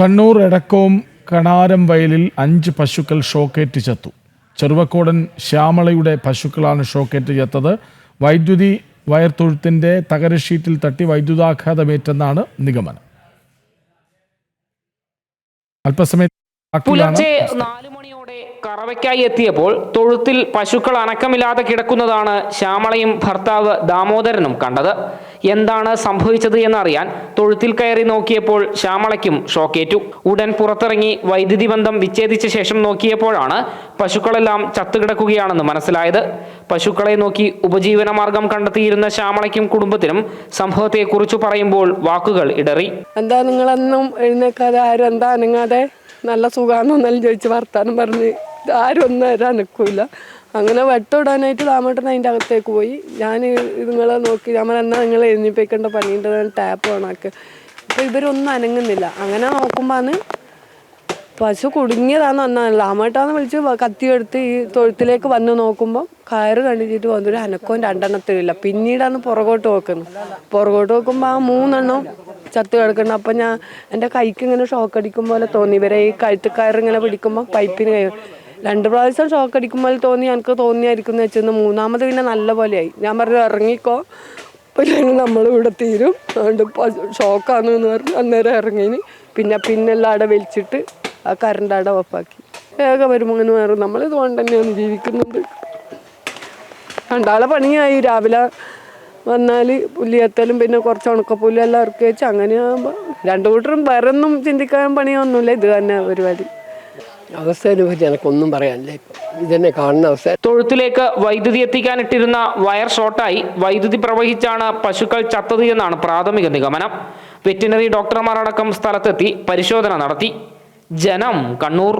കണ്ണൂർ എടക്കോം കണാരം വയലിൽ അഞ്ച് പശുക്കൾ ഷോക്കേറ്റ് ചത്തു. ചെറുവക്കോടൻ ശ്യാമളയുടെ പശുക്കളാണ് ഷോക്കേറ്റ് ചത്തത്. വൈദ്യുതി വയർ തൊഴുത്തിന്റെ തകര ഷീറ്റിൽ തട്ടി വൈദ്യുതാഘാതമേറ്റെന്നാണ് നിഗമനം. അല്പസമയത്ത് പുലർച്ചെ നാലു കറവയ്ക്കായി എത്തിയപ്പോൾ തൊഴുത്തിൽ പശുക്കൾ അനക്കമില്ലാതെ കിടക്കുന്നതാണ് ശ്യാമളയും ഭർത്താവ് ദാമോദരനും കണ്ടത്. എന്താണ് സംഭവിച്ചത് എന്നറിയാൻ തൊഴുത്തിൽ കയറി നോക്കിയപ്പോൾ ശ്യാമളയ്ക്കും ഷോക്കേറ്റു. ഉടൻ പുറത്തിറങ്ങി വൈദ്യുതി ബന്ധം വിച്ഛേദിച്ച ശേഷം നോക്കിയപ്പോഴാണ് പശുക്കളെല്ലാം ചത്തുകിടക്കുകയാണെന്ന് മനസ്സിലായത്. പശുക്കളെ നോക്കി ഉപജീവന മാർഗം കണ്ടെത്തിയിരുന്ന ശ്യാമളയ്ക്കും കുടുംബത്തിനും സംഭവത്തെക്കുറിച്ച് പറയുമ്പോൾ വാക്കുകൾ ഇടറി. എന്താ നിങ്ങളെന്നും എഴുന്നേക്കാതെ ആരും എന്താ അനങ്ങാതെ നല്ല സുഖാന്നൊന്നെല്ലാം ചോദിച്ച് വർത്താനം പറഞ്ഞ്. ആരും ഒന്നും വരാൻ നിൽക്കില്ല അങ്ങനെ വെട്ടമിടാനായിട്ട് രാമേട്ടൻ അതിന്റെ അകത്തേക്ക് പോയി. ഞാൻ നിങ്ങളെ നോക്കി ഞാൻ എന്നാൽ എന്നാ നിങ്ങൾ എഴുന്നേപ്പിക്കേണ്ട പണിയുണ്ട് ടാപ്പ് ഓണാക്ക് അപ്പോൾ ഇവരൊന്നും അനങ്ങുന്നില്ല. അങ്ങനെ നോക്കുമ്പോൾ പശു കുടുങ്ങിയതാന്ന് പറഞ്ഞാൽ രാമേട്ടാന്ന് വിളിച്ച് കത്തിയെടുത്ത് ഈ തൊഴുത്തിലേക്ക് വന്ന് നോക്കുമ്പോൾ കയറ് കണ്ടിട്ട് വന്നൊരു അനക്കവും രണ്ടെണ്ണത്തിലില്ല പിന്നീടാണ് പുറകോട്ട് നോക്കുന്നത്. പുറകോട്ട് നോക്കുമ്പോൾ ആ മൂന്നെണ്ണം ചത്ത് കിടക്കണം അപ്പം ഞാൻ എന്റെ കൈക്ക് ഇങ്ങനെ ഷോക്ക് അടിക്കും പോലെ തോന്നി. ഇവരെ ഈ കഴുത്ത് കയറ് ഇങ്ങനെ പിടിക്കുമ്പോൾ പൈപ്പിന് കയറി രണ്ട് പ്രാവശ്യം ഷോക്ക് അടിക്കുമ്പോൾ തോന്നി എനിക്ക് തോന്നിയായിരിക്കും എന്ന് വെച്ചെന്ന് മൂന്നാമത് പിന്നെ നല്ല പോലെയായി ഞാൻ പറഞ്ഞു ഇറങ്ങിക്കോ. പിന്നെ നമ്മൾ ഇവിടെ തീരും. അതുകൊണ്ട് ഷോക്കാന്ന് എന്ന് പറഞ്ഞ് അന്നേരം ഇറങ്ങിന്. പിന്നെ പിന്നെല്ലാം അവിടെ വലിച്ചിട്ട് ആ കറണ്ട് അവിടെ ഓഫാക്കി വേഗം വരുമ്പോൾ അങ്ങനെ മാറും നമ്മൾ ഇതുകൊണ്ട് തന്നെയാണ് ജീവിക്കുന്നത്. രണ്ടാളെ പണിയായി. രാവിലെ വന്നാൽ പുല്ലിയത്തലും പിന്നെ കുറച്ച് ഉണക്കപ്പുല്ലെല്ലാം ഇറക്കി വെച്ച് അങ്ങനെ രണ്ടു കൂട്ടരും വേറെ ഒന്നും ചിന്തിക്കാൻ പണിയൊന്നുമില്ല. ഇത് തന്നെ പരിപാടി അവസ്ഥയെ പറ്റി എനിക്കൊന്നും പറയാനില്ല. ഇതെന്നെ കാണുന്ന അവസ്ഥ. തൊഴുത്തിലേക്ക് വൈദ്യുതി എത്തിക്കാനിട്ടിരുന്ന വയർ ഷോർട്ടായി വൈദ്യുതി പ്രവഹിച്ചാണ് പശുക്കൾ ചത്തത് എന്നാണ് പ്രാഥമിക നിഗമനം. വെറ്റിനറി ഡോക്ടർമാരടക്കം സ്ഥലത്തെത്തി പരിശോധന നടത്തി. ജനം കണ്ണൂർ.